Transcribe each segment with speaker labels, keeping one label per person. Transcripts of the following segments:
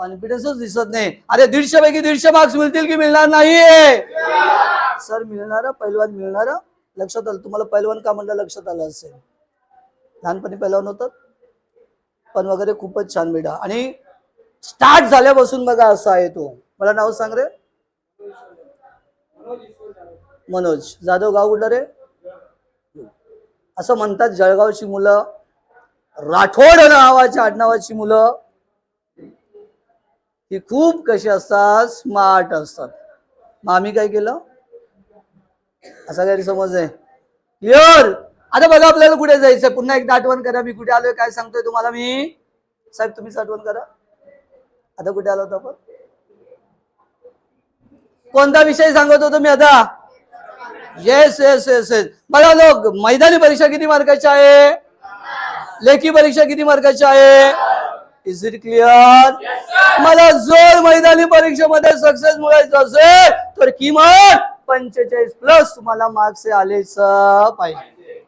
Speaker 1: कॉन्फिडन्सच दिसत नाही. अरे दीडशे पैकी दीडशे मार्क्स मिळतील की मिळणार नाहीये? सर मिळणार पैलवान मिळणार? लक्षात आलं तुम्हाला पैलवान का म्हणलं? लक्षात आलं असेल. लहानपणी पैलवान होतात पण वगैरे खूपच छान बेटा आणि स्टार्ट झाल्यापासून बघा असा आहे तो. मला नाव सांग रे. मनोज. जाधव गाव कुठलं रे? असं म्हणतात जळगावची मुलं. राठोड नावाच्या आडनावाची मुलं. ही खूप कशी असतात स्मार्ट असतात. मग आम्ही काय केलं? असा गैरसमज आहे क्लिअर आता बघा आपल्याला कुठे जायचं पुन्हा एकदा आठवण करा मी कुठे आलोय काय सांगतोय तुम्हाला मी? साहेब तुम्हीच आठवण करा. आता कुठे आलो होतो आपण? कोणता विषय सांगत होतो मी आता? येस येस येस येस बघा लोक मैदानी परीक्षा किती मार्काची आहे? लेखी परीक्षा किती मार्काची आहे? इज इट क्लिअर मला जर मैदानी परीक्षेमध्ये सक्सेस मिळायचं असेल तर किमान पंचेचाळीस प्लस तुम्हाला मार्क्स आलेच पाहिजे.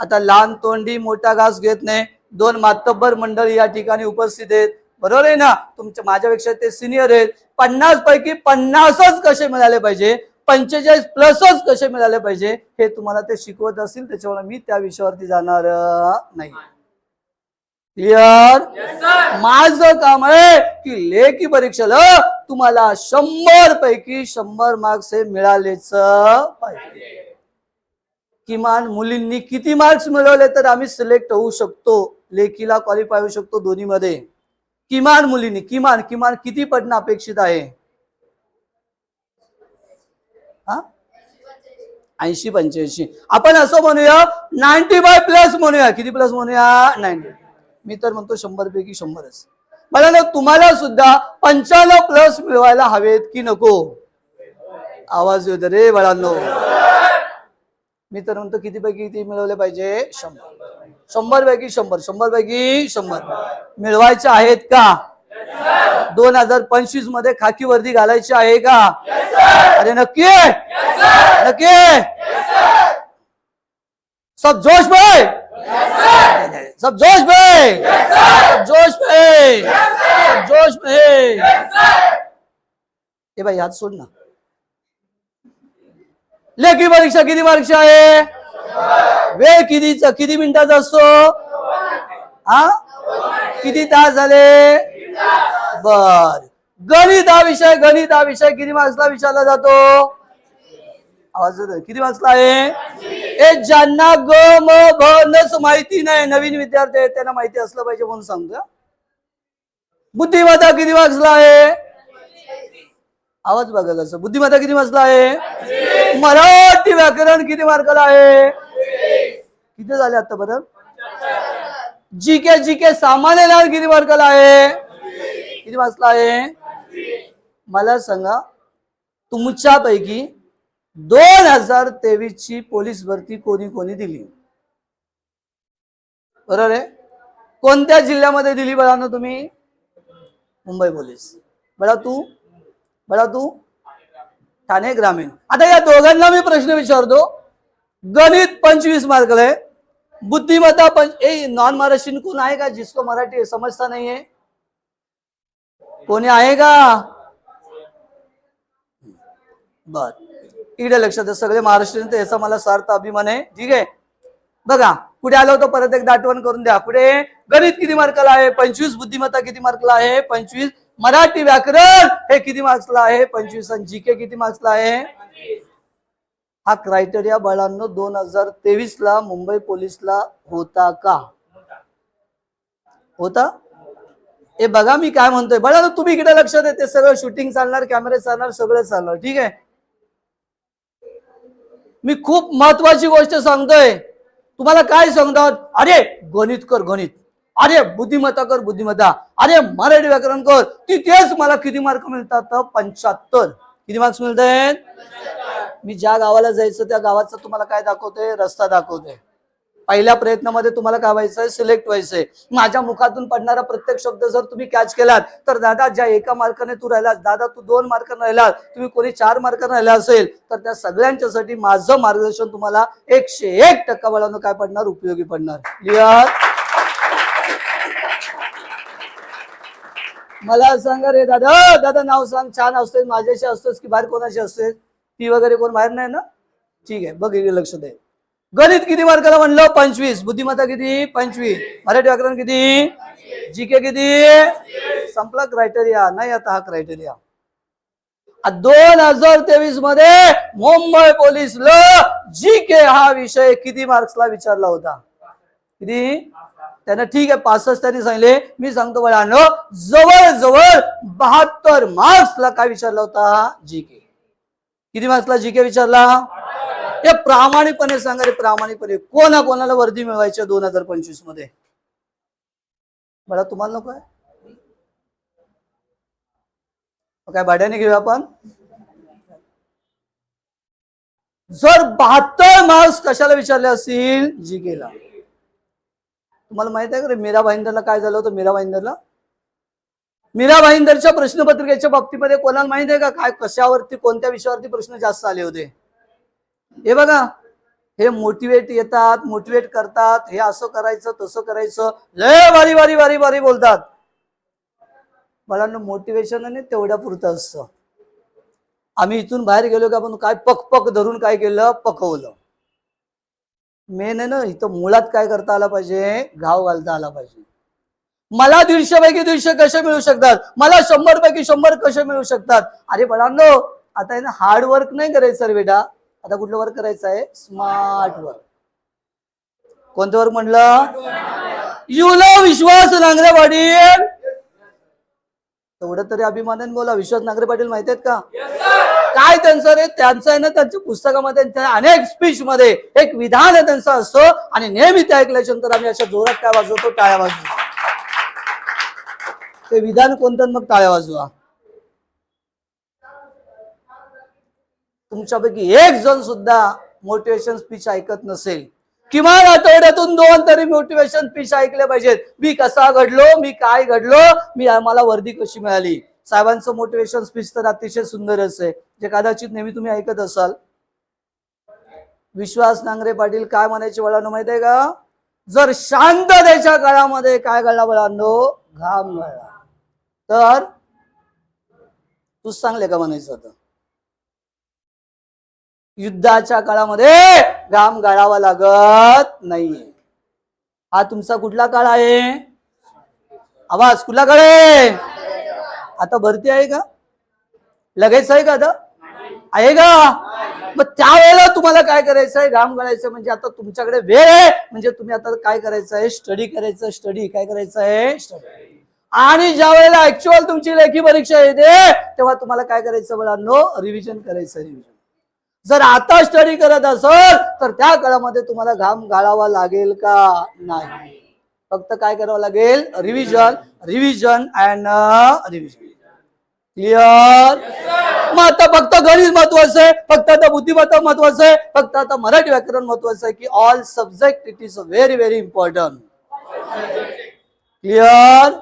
Speaker 1: आता लहान तोंडी मोठा घास घेत नाही. दोन मातब्बर मंडळी या ठिकाणी उपस्थित आहेत. बरोबर आहे ना? तुमच्या माझ्यापेक्षा ते सिनियर आहेत. पन्नास पैकी पन्नासच कसे मिळाले पाहिजे? पंचेचाळीस प्लसच कसे मिळाले पाहिजे? हे तुम्हाला ते शिकवत असतील त्याच्यामुळे मी त्या विषयावरती जाणार नाही. क्लिअर माझं काम आहे की लेखी परीक्षेला तुम्हाला शंभर पैकी शंभर मार्क्स हे मिळालेच पाहिजे. किमान मुलींनी किती मार्क्स मिळवले तर आम्ही सिलेक्ट होऊ शकतो? लेखीला क्वालिफाय होऊ शकतो दोन्ही मध्ये किमान मुलींनी किमान किमान किती पडणं अपेक्षित आहे? हा? ऐंशी पंच्याऐंशी. आपण असं म्हणूया नाईन्टी फाय प्लस म्हणूया. किती प्लस म्हणूया? नाईन्टी मी तर म्हणतो शंभर पैकी शंभरच. मला ना तुम्हाला सुद्धा पंच्याण्णव प्लस मिळवायला हवेत की नको? आवाज येतो रे बाळांनो. मी तर म्हणतो किती पैकी किती मिळवले पाहिजे? शंभर. शंभर पैकी शंभर शंभर पैकी शंभर. मिळवायचे आहेत का? दोन हजार पंचवीसमध्ये खाकी वर्दी घालायची आहे का? अरे नक्की? नक्की? सब जोश में! सब जोश में सब जोश में सब जोश में ए भाई हात सोड ना. लेखी परीक्षा किती मार्कची आहे? वेळ कितीचा किती मिनिटाचा असतो? हा किती तास झाले? बर. गणित हा विषय गणित हा विषय किती मार्क्सला विचारला जातो? आवाज किती मार्क्सला आहे? ए ज्यांना ग म भ माहिती नाही नवीन विद्यार्थी आहेत त्यांना माहिती असलं पाहिजे म्हणून सांगतो बुद्धिमत्ता किती वाचला आहे? आवाज बघा कसं बुद्धिमत्ता किती वाचला आहे? मराठी व्याकरण किती मार्काला आहे? किती झाले आतापर्यंत जी के जी के सामान्य ज्ञान किती मार्काला आहे? किती वाजला आहे? मला सांगा तुमच्यापैकी दोन हजार तेवीस ची पोलीस भरती कोणी कोणी दिली? बरोबर आहे? कोणत्या जिल्ह्यामध्ये दिली बघा ना तुम्ही? मुंबई पोलीस. बघा तू बघा तू. ठाणे ग्रामीण. आता या दोघांना मी प्रश्न विचारतो. गणित पंचवीस मार्कला आहे बुद्धिमत्ता पंच ए नॉन महाराष्ट्रीयन कोण आहे का? जिसको मराठी समजता नाही कोणी आहे का? बर. इकडे लक्षात सगळे महाराष्ट्रीयन तर याचा मला सार्थ अभिमान आहे. ठीक आहे? बघा कुठे आलो होतो परत एकदा आठवण करून द्या. कुठे गणित किती मार्कला आहे? पंचवीस बुद्धिमत्ता किती मार्कला आहे? पंचवीस मराठी व्याकरण हे किती मार्क्सला आहे? पंचवीस आणि जी के किती मार्क्सला आहे? हा क्रायटेरिया बाळांनो दोन हजार तेवीस ला मुंबई पोलीसला होता का? होता? हे बघा मी काय म्हणतोय. बघा तुम्ही इकडे लक्ष देते सगळं शूटिंग चालणार कॅमेरे चालणार सगळं चालणार. ठीक आहे? मी खूप महत्वाची गोष्ट सांगतोय. तुम्हाला काय सांगतात? अरे गणित कर गणित. अरे बुद्धिमत्ता कर बुद्धिमत्ता. अरे मराठी व्याकरण कर. तिथेच मला किती मार्क मिळतात? पंच्याहत्तर. किती मार्क्स मिळत आहेत मी ज्या गावाला जायचं त्या गावाचा तुम्हाला काय दाखवतोय? रस्ता दाखवतोय. पहिल्या प्रयत्नामध्ये तुम्हाला काय व्हायचंय सिलेक्ट व्हायचंय माझ्या मुखातून पडणारा प्रत्येक शब्द जर तुम्ही कॅच केलात तर दादा ज्या एका मार्काने तू राहिलास दादा तू दोन मार्काने राहिलास तुम्ही कोणी चार मार्काने राहिला असेल तर त्या सगळ्यांच्यासाठी माझं मार्गदर्शन तुम्हाला एकशे एक टक्का बळानं काय पडणार? उपयोगी पडणार. क्लिअर मला सांगा रे दादा. दादा नाव सांग. छान असतोय. माझ्याशी असतोस की बाहेर कोणाशी असते ती वगैरे कोण बाहेर नाही ना? ठीक आहे. बघ लक्ष दे. गणित किती मार्काला म्हणलं? पंचवीस. बुद्धिमत्ता किती? पंचवीस. मराठी व्याकरण किती? जी के किती? संपला क्रायटेरिया नाही आता हा क्रायटेरिया दोन हजार तेवीसमध्ये मुंबई पोलीसला जी के हा विषय किती मार्क्सला विचारला होता? किती? त्यांना ठीक आहे पासष्ट त्यांनी सांगितले. मी सांगतो बळानो जवळ जवळ बहात्तर मार्क्सला काय विचारला होता? जी के किती मार्क्सला जी के विचारला? हे प्रामाणिकपणे सांगा रे प्रामाणिकपणे. कोणा कोणाला वर्दी मिळवायची दोन हजार पंचवीसमध्ये? मला तुम्हाला नको आहे? काय भाड्याने घेऊया आपण? जर बहात्तर मार्क्स कशाला विचारले असतील? जी केला तुम्हाला माहीत आहे का रे मीरा भाईंदरला काय झालं होतं? मीरा भाईंदरला? मीरा भाईंदरच्या प्रश्नपत्रिकेच्या बाबतीमध्ये कोणाला माहीत आहे का? काय कशावरती कोणत्या विषयावरती प्रश्न जास्त आले होते? हे बघा हे मोटिवेट येतात मोटिवेट करतात हे असं करायचं तसं करायचं लय वारी वारी वारी वारी बोलतात. मला मोटिवेशन आणि तेवढ्या पुरतं असतं. आम्ही इथून बाहेर गेलो की आपण काय पक पक धरून काय केलं? पकवलं. मेन आहे ना इथं मुळात काय करता आला पाहिजे? घाव घालता आला पाहिजे. मला दीडशे पैकी दीडशे कसे मिळू शकतात? मला शंभर पैकी शंभर कसे मिळू शकतात? अरे बळांनो आता आहे ना हार्ड वर्क नाही करायचं बेटा. आता कुठलं वर्क करायचं आहे? स्मार्ट वर्क कोणतं वर्क म्हणलं युनो विश्वास नांगरे पाटील. तेवढं तरी अभिमानाने बोला. विश्वास नांगरे पाटील माहीत आहेत का? काय त्यांचं रे? त्यांचं आहे ना त्यांच्या पुस्तकामध्ये त्यांच्या अनेक स्पीच मध्ये एक विधान आहे त्यांचं असतं आणि नेहमी ते ऐकल्याच्या नंतर आम्ही अशा जोरात काय वाजवतो टाळ्या वाजवतो. ते विधान कोणतं मग टाळ्या वाजवा. तुमच्यापैकी एक जण सुद्धा मोटिवेशन स्पीच ऐकत नसेल. किमान आठवड्यातून दोन तरी मोटिवेशन स्पीच ऐकले पाहिजेत. मी कसा घडलो मी काय घडलो मी मला वर्दी कशी मिळाली? साहेबांचं मोटिवेशन स्पीच तर अतिशय सुंदरच आहे. जे कदाचित नेहमी तुम्ही ऐकत असाल. विश्वास नांगरे पाटील काय म्हणायचे वळानो माहीत आहे का? जर शांततेच्या काळामध्ये काय घडला वळांनो? घाम घडला. तर तूच सांगले का म्हणायचं आता? युद्धाच्या काळामध्ये घाम गाळावा लागत नाहीये. हा तुमचा कुठला काळ आहे? आवाज कुठला काळ आहे आता भरती आहे का? लगेच आहे का आता? आहे का? मग त्यावेळेला तुम्हाला काय करायचं आहे? घाम गाळायचं म्हणजे आता तुमच्याकडे वेळ आहे. म्हणजे तुम्ही आता काय करायचं आहे? स्टडी करायचं स्टडी काय करायचं आहे? स्टडी आणि ज्या वेळेला ऍक्च्युअल तुमची लेखी परीक्षा येते तेव्हा तुम्हाला काय करायचं मुलांनो? रिव्हिजन करायचं रिव्हिजन जर आता स्टडी करत असल तर त्या काळामध्ये तुम्हाला घाम गाळावा लागेल का? नाही. फक्त काय करावं लागेल? Revision revision and revision clear मग आता फक्त गणित महत्वाचं आहे फक्त आता बुद्धिमत्ता महत्वाचं आहे फक्त आता मराठी व्याकरण महत्वाचं आहे की all subject it is very very important clear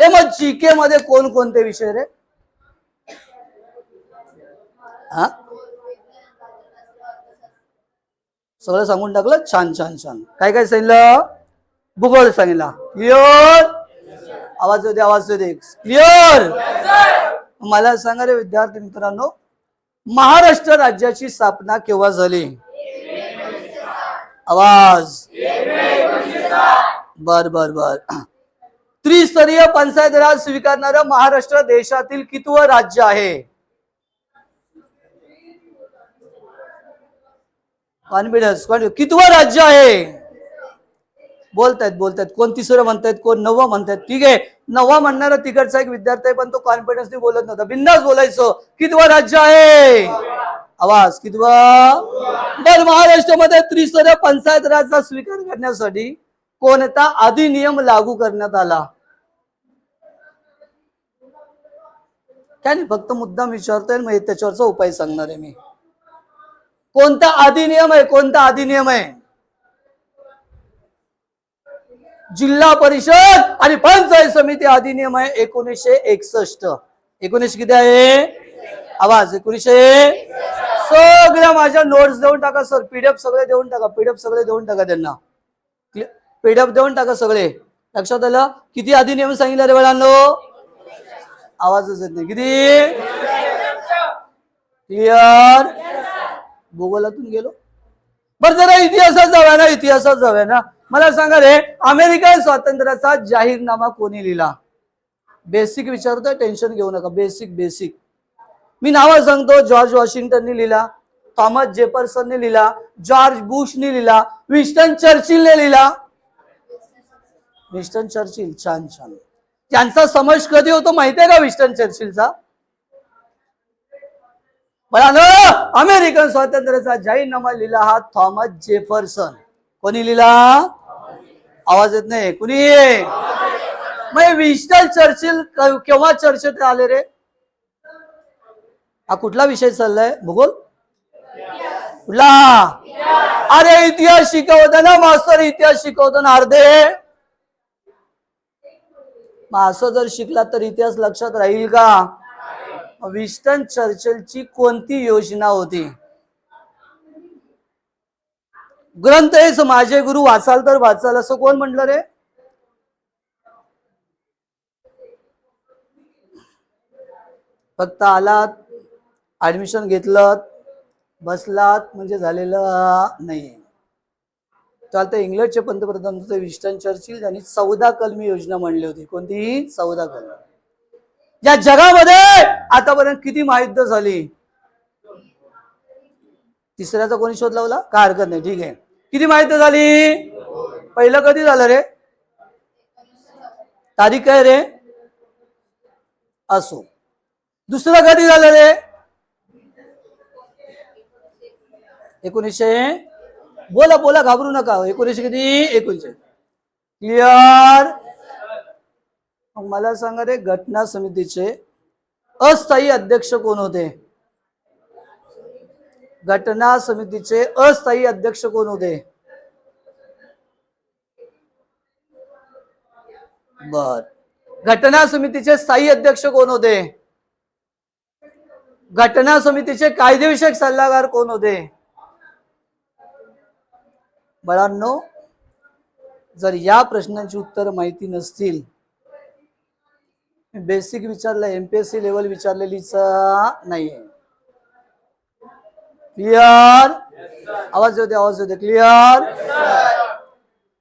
Speaker 1: ए मग जीके मध्ये कोण कोणते विषय रे? हा? सगळं सांगून टाकलं छान छान छान. काय काय सांगितलं? भूगोल सांगितला. क्लिअर आवाज येऊ दे आवाज होते क्लिअर मला सांगा रे विद्यार्थी मित्रांनो महाराष्ट्र राज्याची स्थापना केव्हा झाली? आवाज. बर बर बर. त्रिस्तरीय पंचायत राज स्वीकारणारं महाराष्ट्र देशातील कितवं राज्य आहे? कॉन्फिडन्स कितवं राज्य आहे? बोलतायत बोलतायत. कोण तिसरं म्हणतायत कोण नववं म्हणतायत. ठीक आहे. नववा म्हणणारा तिकडचा एक विद्यार्थी आहे पण तो कॉन्फिडन्सने बोलत नव्हता. बिंदास बोलायचं. कितवं राज्य आहे? आवाज कितवा? बर महाराष्ट्रामध्ये त्रिस्तरीय पंचायत राजचा स्वीकार करण्यासाठी कोणता अधिनियम लागू करण्यात आला? काय नाही फक्त मुद्दाम विचारतोय मग त्याच्यावरचा उपाय सांगणार आहे मी. कोणता अधिनियम आहे कोणता अधिनियम आहे? जिल्हा परिषद आणि पंचायत समिती अधिनियम आहे एकोणीसशे एकसष्ट. एकोणीसशे किती आहे? आवाज एकोणीसशे सगळ्या माझ्या नोट्स देऊन टाका सर. पीडीएफ सगळे देऊन टाका पीडीएफ सगळे देऊन टाका त्यांना. पीडीएफ देऊन टाका सगळे. लक्षात आलं? किती अधिनियम सांगितलं रे वेळांनो आवाजच येत नाही. किती? क्लिअर भूगोलातून गेलो. बरं जरा इतिहासात जाऊया ना इतिहासात जाऊया ना. मला सांगा रे अमेरिकन स्वातंत्र्याचा जाहीरनामा कोणी लिहिला? बेसिक विचारतोय टेन्शन घेऊ नका. बेसिक बेसिक मी नावं सांगतो जॉर्ज वॉशिंग्टनने लिहिला थॉमस जेफरसनने लिहिला जॉर्ज बुशने लिहिला विस्टन चर्चिलने लिहिला. विस्टन चर्चिल छान छान. त्यांचा समज कधी होतो माहितीये का विस्टन चर्चिलचा मला अमेरिकन स्वातंत्र्याचा जाहीरनामा लिहिला हा थॉमस जेफरसन. कोणी लिहिला? आवाज येत नाही. कुणी? मग विस्टन चर्चिल केव्हा चर्चेत आले रे? हा कुठला विषय चाललाय? भूगोल? कुठला? अरे इतिहास शिकवताना मास्तर इतिहास शिकवताना अर्धे. मग असं जर शिकला तर इतिहास लक्षात राहील का? विस्टन चर्चलची कोणती योजना होती? ग्रंथ हेच माझे गुरु वाचाल तर वाचाल. असं कोण म्हटलं रे? फक्त आलात ऍडमिशन घेतलं बसलात म्हणजे झालेलं नाही चालतं इंग्लंडचे पंतप्रधान होते विस्टन चर्चिल. यांनी चौदा कलमी योजना म्हणली होती. कोणती चौदा कलमी. या जगामध्ये आतापर्यंत किती महायुद्ध झाली? तिसऱ्याचा कोणी शोध लावला? काय हरकत नाही ठीक आहे. किती महायुद्ध झाली? पहिलं कधी झालं रे? तारीख काय रे? असो. दुसरं कधी झालं रे? एकोणीसशे बोला बोला घाबरू नका. एकोणीसशे किती? एकोणीसशे. क्लिअर मग मला सांगा रे घटना समितीचे अस्थायी अध्यक्ष कोण होते? घटना समितीचे अस्थायी अध्यक्ष कोण होते? बर. घटना समितीचे स्थायी अध्यक्ष कोण होते? घटना समितीचे कायदेविषयक सल्लागार कोण होते? बाळांनो जर या प्रश्नांची उत्तर माहिती नसतील बेसिक विचारलं एमपीएससी लेवल विचारलेलीच नाहीये. क्लिअर आवाज होते आवाज होते क्लिअर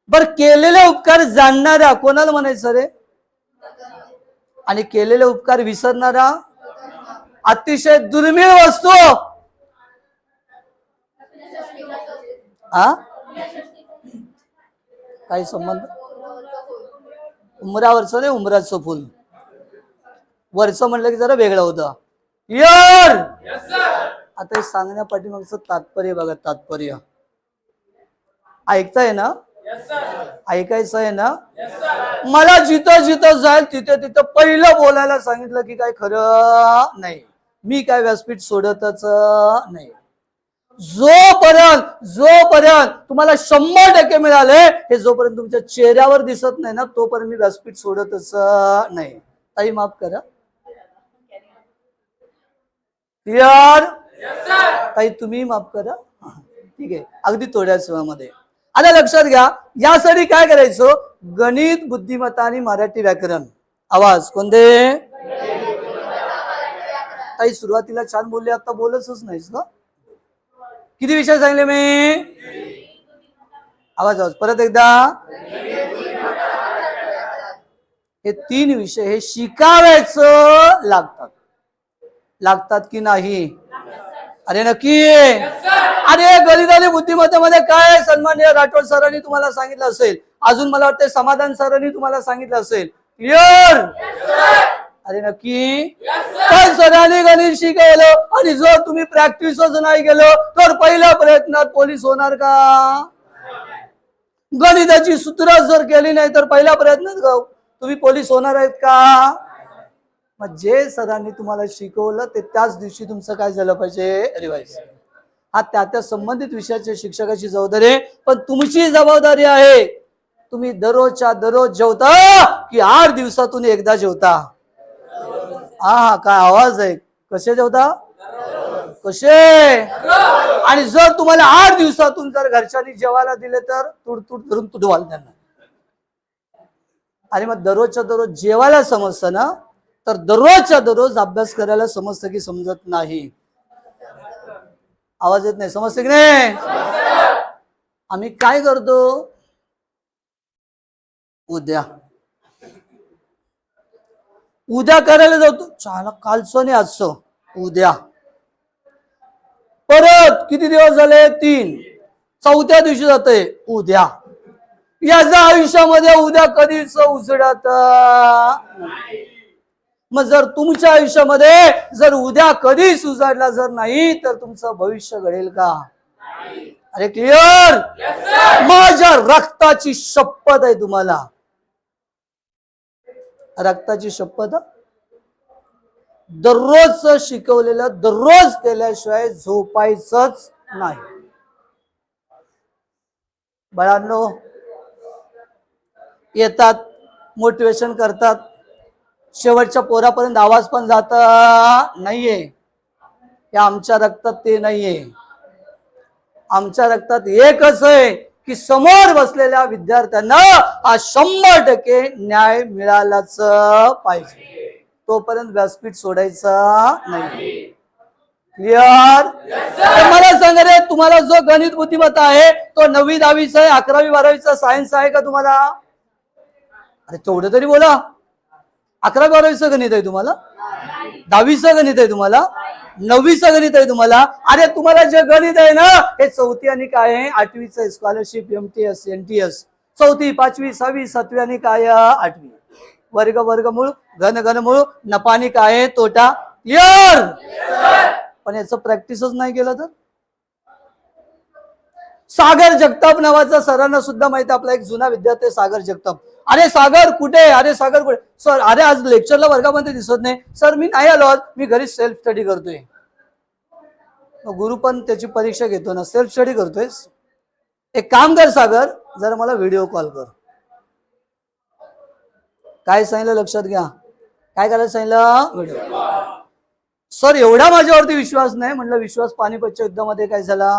Speaker 1: बर केलेले उपकार जाणणाऱ्या कोणाला म्हणायचं रे? आणि केलेले उपकार विसरणारा अतिशय दुर्मिळ वस्तू. हा काही संबंध? उमरावरचं रे उमराचं फुल. वरचं म्हणलं की जरा वेगळं होतं. क्लिअर आता हे सांगण्या पाठीमागचं तात्पर्य बघा तात्पर्य. ऐकताय ना? ऐकायचं आहे ना? मला जिथं जिथं जाईल तिथे तिथं पहिलं बोलायला सांगितलं की काय खरं नाही. मी काय व्यासपीठ सोडतच नाही. जोपर्यंत जोपर्यंत तुम्हाला शंभर टक्के मिळाले हे जोपर्यंत तुमच्या चेहऱ्यावर दिसत नाही ना तोपर्यंत मी व्यासपीठ सोडतच नाही. ताई माफ करा. क्लिअर ताई तुम्ही माफ करा. ठीक आहे. अगदी थोड्याच वेळामध्ये आता लक्षात घ्या यासाठी काय करायचं? गणित बुद्धिमत्ता आणि मराठी व्याकरण. आवाज कोणते? ताई सुरुवातीला छान बोलले आता बोलतच नाहीस का किती विषय सांगले मी? आवाज आवाज. परत एकदा. हे तीन विषय हे शिकावेच लागतात. लागतात की नाही? अरे नक्की. अरे गणिताने आणि बुद्धिमत्तेमध्ये काय सन्मान्य राठोड सरांनी तुम्हाला सांगितलं असेल. अजून मला वाटतं समाधान सरांनी तुम्हाला सांगितलं असेल. क्लिअर अरे नक्की. पण सरांनी गणित शिकवलं आणि जर तुम्ही प्रॅक्टिसच नाही केलं तर पहिल्या प्रयत्नात पोलीस होणार का? गणिताची सूत्र जर केली नाही तर पहिल्या प्रयत्नात ग- तुम्ही पोलीस होणार आहेत का? मग जे सरांनी तुम्हाला शिकवलं ते त्याच दिवशी तुमचं काय झालं पाहिजे? रिवाईज हा त्या त्या संबंधित विषयाच्या शिक्षकाची जबाबदारी आहे. पण तुमची जबाबदारी आहे. तुम्ही दररोजच्या दररोज जेवता की आठ दिवसातून एकदा जेवता? हा हा काय आवाज आहे? कसे जेवता? कसे? आणि जर तुम्हाला आठ दिवसातून जर घरच्यांनी जेवायला दिले तर तुडतुड धरून तुडवाल त्यांना आणि मग दररोजच्या दररोज जेवायला समजतं ना? तर दररोजच्या दररोज अभ्यास करायला समजतं की समजत नाही. आवाज येत नाही. समजते की नाही? आम्ही काय करतो? उद्या. उद्या करायला जातो. चहाला कालचं नाही आजचं. उद्या. परत किती दिवस झाले? तीन. चौथ्या दिवशी जाते उद्या. याच्या आयुष्यामध्ये उद्या कधीच उजडत मग जर तुमच्या आयुष्यामध्ये जर उद्या कधीच उजाडला जर नाही तर तुमचं भविष्य घडेल का? अरे क्लिअर माझ्या रक्ताची शपथ आहे तुम्हाला. रक्ताची शपथ? दररोज शिकवलेलं दररोज केल्याशिवाय झोपायचंच नाही. बाळांनो येतात मोटिवेशन करतात. शेवटच्या पोरापर्यंत आवाज पण जात नाहीये. हे आमच्या रक्तात ते नाहीये. आमच्या रक्तात एकच आहे की समोर बसलेल्या विद्यार्थ्यांना हा शंभर टक्के न्याय मिळालाच पाहिजे. तोपर्यंत व्यासपीठ सोडायचा नाही क्लिअर मला सांगा रे तुम्हाला जो गणित बुद्धिमत्ता आहे तो नववी दहावीचा आहे अकरावी बारावीचा सायन्स आहे का तुम्हाला? अरे तेवढं तरी बोला. अकरा बारावीचं गणित आहे तुम्हाला. दहावीचं गणित आहे तुम्हाला. नववीचं गणित आहे तुम्हाला. अरे तुम्हाला जे गणित आहे ना हे चौथी आणि काय आहे? आठवीचं आहे scholarship M T S N T S चौथी पाचवी सहावी सातवी आणि काय आठवी. वर्ग वर्गमूळ घन घनमूळ नपानी काय आहे? तोटा. क्लिअर पण याचं प्रॅक्टिसच नाही केलं तर? सागर जगताप नावाचा सरांना सुद्धा माहिती आपला एक जुना विद्यार्थी सागर जगताप. अरे सागर कुठे? अरे सागर कुठे? सर अरे आज लेक्चरला वर्गामध्ये दिसत नाही. सर मी नाही आलो आज. मी घरी सेल्फ स्टडी करतोय. मग गुरु पण त्याची परीक्षा घेतो ना. सेल्फ स्टडी करतोय एक काम कर सागर जरा मला व्हिडिओ कॉल कर. काय सांगितलं लक्षात घ्या. काय करायला सांगितलं? व्हिडिओ सर एवढा माझ्यावरती विश्वास नाही. म्हटलं विश्वास पानिपतच्या युद्धामध्ये काय झाला?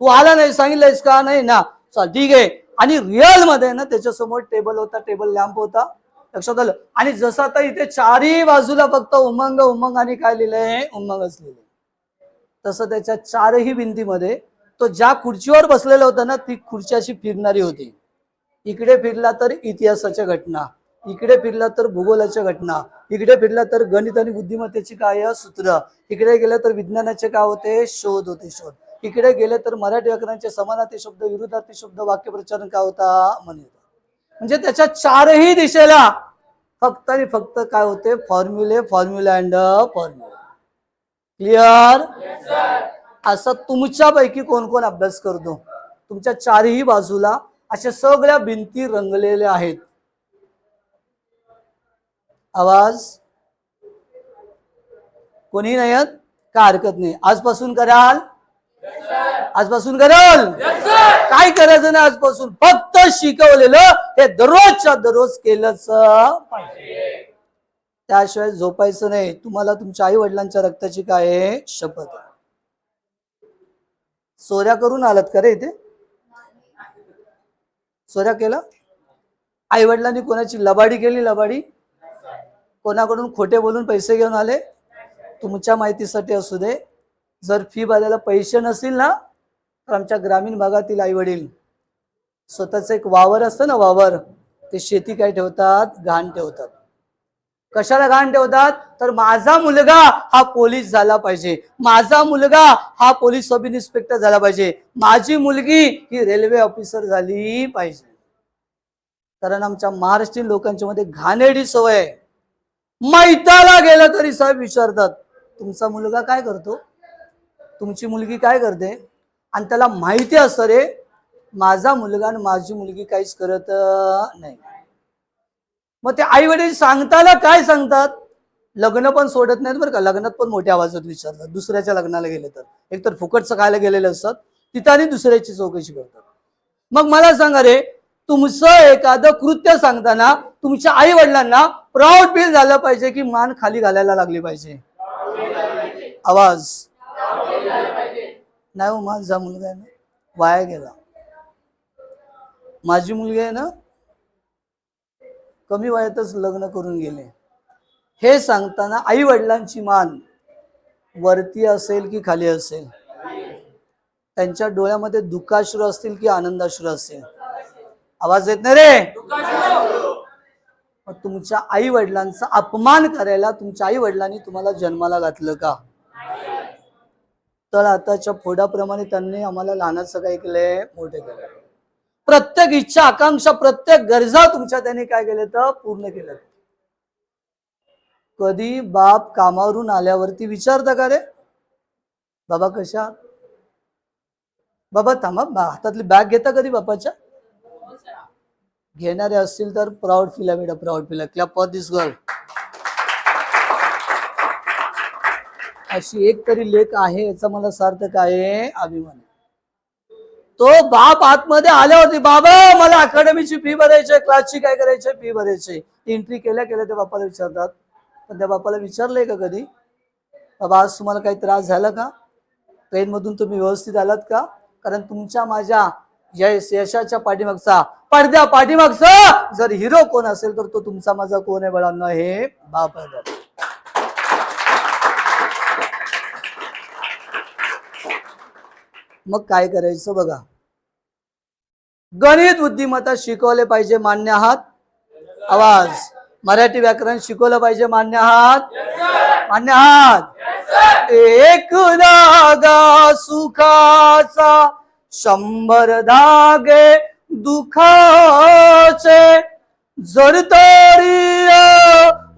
Speaker 1: तू आला नाही. सांगितलंयस का? नाही ना. चल ठीक आहे. आणि रिअलमध्ये ना त्याच्यासमोर टेबल होता टेबल लॅम्प होता. लक्षात आलं? आणि जसं आता इथे चारही बाजूला फक्त उमंग उमंग आणि काय लिहिलंय? उमंगच लिहिलंय. तसं त्याच्या चारही भिंतीमध्ये तो ज्या खुर्चीवर बसलेला होता ना ती खुर्ची अशी फिरणारी होती. इकडे फिरला तर इतिहासाच्या घटना इकडे फिरला तर भूगोलाच्या घटना इकडे फिरला तर गणित आणि बुद्धिमत्तेची काय सूत्र इकडे गेलं तर विज्ञानाचे काय होते? शोध होते शोध. इकडे गेले तर मराठी व्याकरणाचे समानार्थी शब्द विरुद्धार्थी शब्द वाक्यप्रचारण काय होता? म्हणे म्हणजे त्याच्या चारही दिशेला फक्त आणि फक्त काय होते? फॉर्म्युले फॉर्म्युला अँड फॉर्म्युला क्लिअर असं तुमच्यापैकी कोण कोण अभ्यास करतो? तुमच्या चारही बाजूला अशा सगळ्या भिंती रंगलेल्या आहेत. आवाज? कोणी नाही का हरकत नाही? आजपासून कराल? आजपासून कराल काय करायचं नाही आजपासून? फक्त शिकवलेलं हे दररोजच्या दररोज केलंच पाहिजे त्याशिवाय झोपायचं नाही. तुम्हाला तुमच्या आई वडिलांच्या रक्ताची काय? शपथ आहे. सोऱ्या करून आलात का रे इथे? सोऱ्या केलं? आई वडिलांनी कोणाची लबाडी केली लबाडी? कोणाकडून खोटे बोलून पैसे घेऊन आले? तुमच्या माहितीसाठी असू दे. जर फी भरायला पैसे नसतील ना तर आमच्या ग्रामीण भागातील आई वडील स्वतःचं एक वावर असतं ना वावर ते शेती काय ठेवतात? घाण ठेवतात. कशाला घाण ठेवतात? तर माझा मुलगा हा पोलीस झाला पाहिजे. माझा मुलगा हा पोलीस सब इन्स्पेक्टर झाला पाहिजे. माझी मुलगी ही रेल्वे ऑफिसर झाली पाहिजे. कारण आमच्या महाराष्ट्रीयन लोकांच्या मध्ये घाणेडी सवय आहे. मैताला गेला तरी साहेब विचारतात तुमचा मुलगा काय करतो? तुमची मुलगी काय करते? आणि त्याला माहिती असतं रे माझा मुलगा आणि माझी मुलगी काहीच करत नाही. मग ते आई वडील सांगताना काय सांगतात? लग्न पण सोडत नाहीत बरं का. लग्नात पण मोठ्या आवाजात विचारतात. दुसऱ्याच्या लग्नाला गेले तर. एकतर फुकटचं खायला गेलेले असतात तिथं आणि दुसऱ्याची चौकशी करतात. मग मला सांगा रे तुमचं एखादं कृत्य सांगताना तुमच्या आई वडिलांना प्राऊड फील झालं पाहिजे की मान खाली घालायला लागली पाहिजे? आवाज. नाही हो माझा मुलगा आहे ना वाया गेला. माझी मुलगी आहे ना कमी वयातच लग्न करून गेले. हे सांगताना आई वडिलांची मान वरती असेल की खाली असेल? त्यांच्या डोळ्यामध्ये दुःखाश्रू असतील की आनंदाश्रू असतील आवाज येत नाही रे? मग तुमच्या आई वडिलांचा अपमान करायला तुमच्या आई वडिलांनी तुम्हाला जन्माला घातलं का? तर आताच्या फोडाप्रमाणे त्यांनी आम्हाला लहानाचं काय केलंय मोठे केलंय प्रत्येक इच्छा आकांक्षा प्रत्येक गरजा तुमच्या त्यांनी काय केलं तर पूर्ण केलं. कधी बाप कामावरून आल्यावरती विचारता का रे? बाबा कशा बाबा थांबा बा- हातातली बॅग घेता कधी बापाच्या? घेणारे असतील तर प्राऊड फील आहे बेटा प्राऊड फील आहे क्लॅप फॉर दिस गर्ल अशी एक तरी लेख आहे याचा मला सार्थक आहे अभिमान तो बाप आतमध्ये आल्यावरती बाबा मला अकॅडमीची फी भरायची आहे क्लासची काय करायची फी भरायची एंट्री केल्या केल्या त्या बापाला विचारतात. पण त्या बापाला विचारलंय का कधी? बाबा आज तुम्हाला काही त्रास झाला का? ट्रेन मधून तुम्ही व्यवस्थित आलात का? कारण तुमच्या माझ्या यश यशाच्या पाठीमागचा पडद्या पाठीमागचा जर हिरो कोण असेल तर तो तुमचा माझा कोण आहे बळांना? हे बाप मग काय करायचं बघा. गणित बुद्धिमत्ता शिकवले पाहिजे मान्य आहात? आवाज. मराठी व्याकरण शिकवलं पाहिजे मान्य आहात? मान्य आहात? एक धागा सुखाचा शंभर धागे दुखाचे जर तरी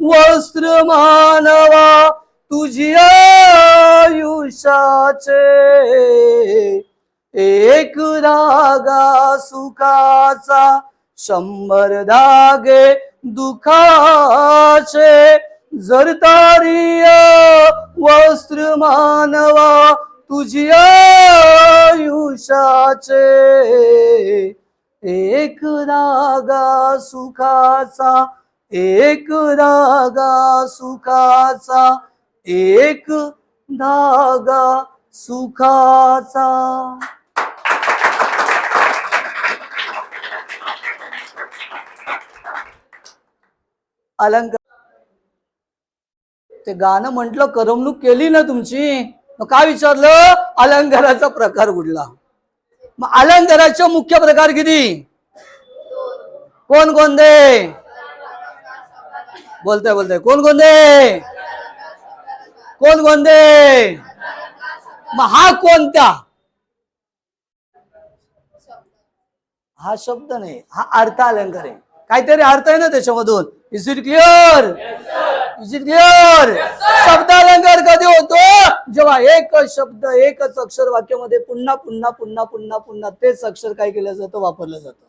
Speaker 1: वस्त्र मानवा तुझी आयुष्याचे एक धागा सुखाचा शंभर धागे दुखाचे। जर तारी वस्त्र मानवा तुझी आयुष्याचे। एक धागा सुखाचा एक धागा सुखाचा। एक धागा सुखाचा. अलंकार. ते गाणं म्हटलं करमणूक केली ना तुमची मग काय विचारलं? अलंकाराचा प्रकार कुठला मग अलंकाराचे मुख्य प्रकार किती? कोण कोणते? बोलताय बोलताय. कोण कोणते? कोण कोणते? मग हा कोणता हा शब्द नाही हा अर्थ अलंकार आहे. काहीतरी अर्थ आहे ना त्याच्यामधून? Is it clear is it clear शब्द अलंकार कधी होतो? जेव्हा एक शब्द एकच अक्षर वाक्यामध्ये पुन्हा पुन्हा पुन्हा पुन्हा पुन्हा तेच अक्षर काय केलं जातं? वापरलं जातं.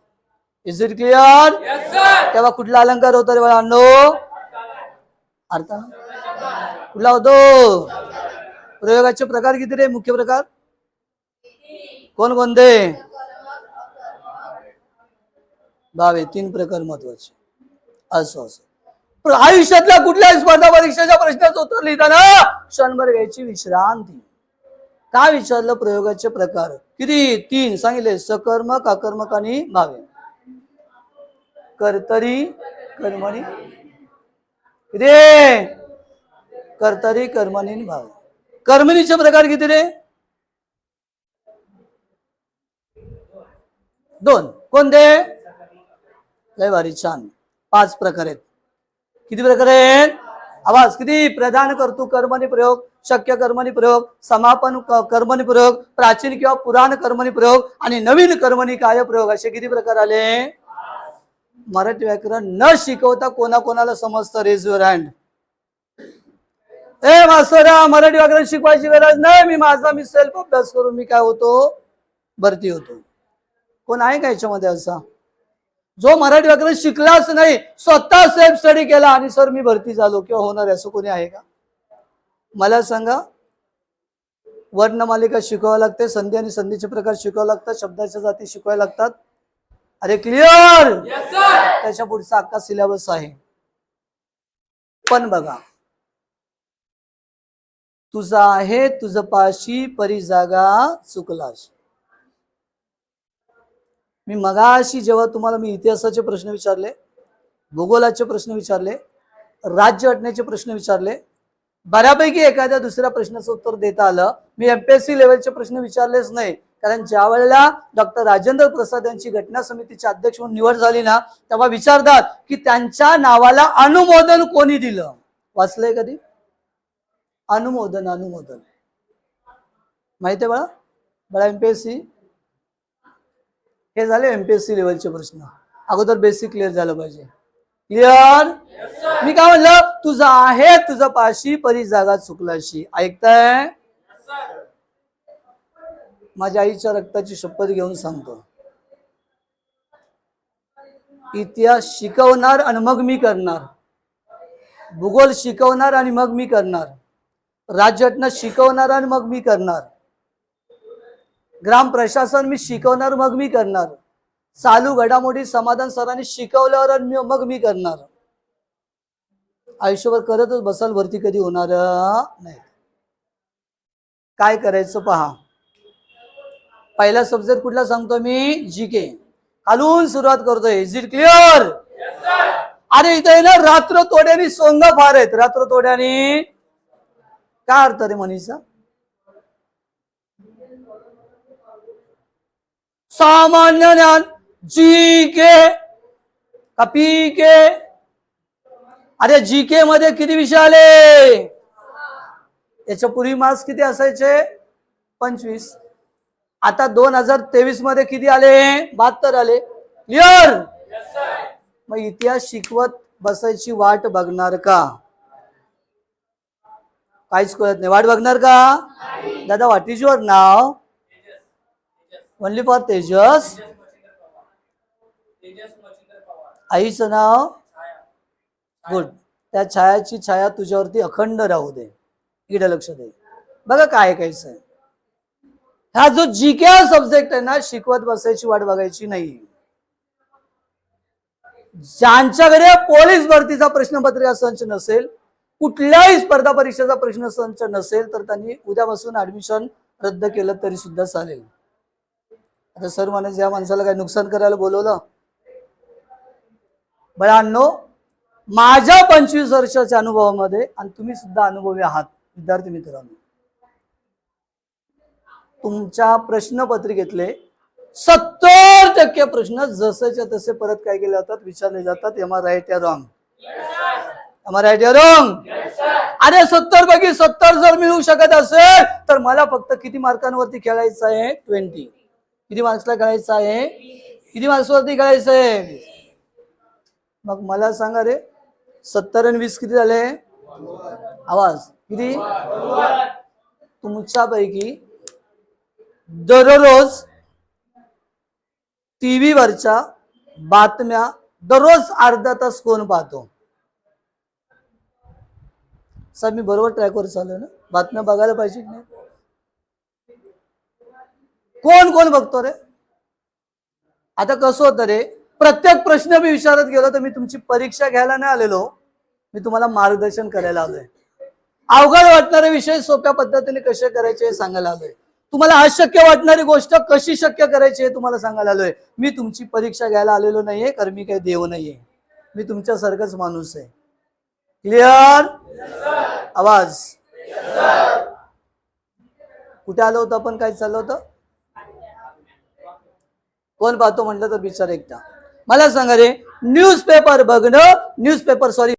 Speaker 1: इज इट क्लिअर तेव्हा कुठला अलंकार होतो रे बाळांनो? अर्थ. कुठला होतो प्रयोगाचे प्रकार किती रे? मुख्य प्रकार? कोण कोणते? बावे तीन प्रकार महत्त्वाचे. असं असं. पण आयुष्यातल्या कुठल्या स्पर्धा परीक्षेच्या प्रश्नाचं उत्तर लिहिताना क्षणभर घ्यायची विश्रांती. काय विचारलं? प्रयोगाचे प्रकार. किती? तीन. सांगितले. सकर्मक अकर्मक आणि भावे. कर्तरी कर्मणी. किती? कर्तरी कर्मणी भाव. कर्मणीचे प्रकार किती रे? दोन. कोणते? लय भारी छान. पाच प्रकार आहेत. किती प्रकार आहेत? आवाज किती? प्रधान करतो कर्मणी प्रयोग शक्य कर्मणी प्रयोग समापन कर्मणी प्रयोग प्राचीन किंवा पुराण कर्मणी प्रयोग आणि नवीन कर्मणी काय प्रयोग? असे किती प्रकार आले? मराठी व्याकरण न शिकवता कोणाकोणाला समजतं रेज युअर हँड ए मास्तरा मराठी व्याकरण शिकवायची गरज नाही. मी माझा मी सेल्फ अभ्यास करून मी काय होतो? भरती होतो. कोण आहे का याच्यामध्ये असा? जो मराठी व्याकरण शिकलाच नाही स्वतः सेल्फ स्टडी केला आणि सर मी भरती झालो किंवा होणार असं कोणी आहे का? मला सांगा. वर्णमालिका शिकवावं लागते संधी आणि संधीचे प्रकार शिकावं लागतात शब्दाच्या जाती शिकवायला लागतात. अरे क्लिअर त्याच्या पुढचा अख्खा सिलेबस आहे. पण बघा तुझा आहे तुझ पाशी परी जागा चुकलाश. मी मगाशी जेव्हा तुम्हाला मी इतिहासाचे प्रश्न विचारले भूगोलाचे प्रश्न विचारले राज्य घटनेचे प्रश्न विचारले बऱ्यापैकी एखाद्या दुसऱ्या प्रश्नाचं उत्तर देता आलं. मी एमपीएससी लेवलचे प्रश्न विचारलेच नाही. कारण ज्या वेळेला डॉक्टर राजेंद्र प्रसाद यांची घटना समितीचे अध्यक्ष म्हणून निवड झाली ना तेव्हा विचारतात की त्यांच्या नावाला अनुमोदन कोणी दिलं? वाचलंय कधी? अनुमोदन अनुमोदन. माहिती आहे बाळा? बाळा एमपीएससी हे झाले एमपीएससी लेवलचे प्रश्न. अगोदर बेसिक क्लिअर झालं पाहिजे. क्लिअर मी काय म्हणलं? तुझं आहे तुझं पाशी परी जागा चुकलाशी ऐकताय? माझ्या आईच्या रक्ताची शपथ घेऊन सांगतो. इतिहास शिकवणार आणि मग मी करणार. भूगोल शिकवणार आणि मग मी करणार. राज्यघटना शिकवणार आणि मग मी करणार. ग्राम प्रशासन मी शिकवणार मग मी करणार. चालू घडामोडी समाधान सरांनी शिकवल्यावर आणि मी- मग मी करणार. आयुष्यभर करतच बसाल वरती कधी होणार नाही. काय करायचं पहा. पहिला सब्जेक्ट कुठला सांगतो मी? जी के खालून सुरुवात करतोय. इज इट क्लिअर अरे इथे ना रात्र तोड्यानी सोंग फार आहेत. रात्र तोड्यानी काय अर्थ रे मनीषा? सामान्य ज्ञान जी के का पी के अरे जी के मध्ये किती विषय आले? याच्या पूर्वी मार्क्स किती असायचे? पंचवीस. आता दोन हजार तेवीसमध्ये किती आले? बहात्तर आले. क्लिअर मग इतिहास शिकवत बसायची वाट बघणार का? काहीच कळत नाही. वाट बघणार का? दादा व्हॉट इज युअर नाव ओनली फॉर तेजस आईचं नाव? गुड त्या छायाची छाया तुझ्यावरती अखंड राहू दे. इकडे लक्ष दे. बघा काय कायचं हा जो जी के सब्जेक्ट आहे ना शिकवत बसायची वाट बघायची नाही. ज्यांच्याकडे पोलीस भरतीचा प्रश्नपत्रिका संच नसेल कुठल्याही स्पर्धा परीक्षेचा प्रश्न संच नसेल तर त्यांनी उद्यापासून ऍडमिशन रद्द केलं तरी सुद्धा चालेल. आता सर माने या माणसाला काही नुकसान करायला बोलवलं. बळांनो माझ्या पंचवीस वर्षाच्या अनुभवामध्ये आणि तुम्ही सुद्धा अनुभवी आहात विद्यार्थी मित्रांनो. तुमच्या प्रश्नपत्रिकेतले सत्तर टक्के प्रश्न जसेच्या तसे परत काय केले जातात विचारले जातात एम आर राईट या रॉंग एम आर राईट या रॉंग अरे सत्तर पैकी सत्तर जर मिळू शकत असेल तर मला फक्त किती मार्कांवरती खेळायचं आहे? ट्वेंटी किती मार्क्सला खेळायचं आहे? किती मार्क्सवरती खेळायचं आहे? मग मला सांगा रे सत्तर आणि वीस किती झाले? आवाज किती? तुमच्यापैकी दररोज टीव्ही वरच्या बातम्या दररोज अर्धा तास कोण पाहतो? सर मी बरोबर ट्रॅकवर चालू ना? बातम्या बघायला पाहिजे की नाही? कोण कोण बघतो रे? आता कसं होतं रे? प्रत्येक प्रश्न मी विचारत गेलो तर मी तुमची परीक्षा घ्यायला नाही आलेलो. मी तुम्हाला मार्गदर्शन करायला आलोय. अवघड वाटणारे विषय सोप्या पद्धतीने कसे करायचे हे सांगायला आलोय. तुम्हाला अशक्य वाटणारी गोष्ट कशी शक्य करायची हे तुम्हाला सांगायला आलोय. मी तुमची परीक्षा घ्यायला आलेलो नाहीये कारण मी काही देव नाहीये. मी तुमच्यासारखाच माणूस आहे. क्लिअर? आवाज? कुठे आलो होतो आपण? काय चाललं होतं? कोण पाहतो म्हटलं तर विचार एकदा मला सांगा रे न्यूज पेपर बघणं न्यूजपेपर सॉरी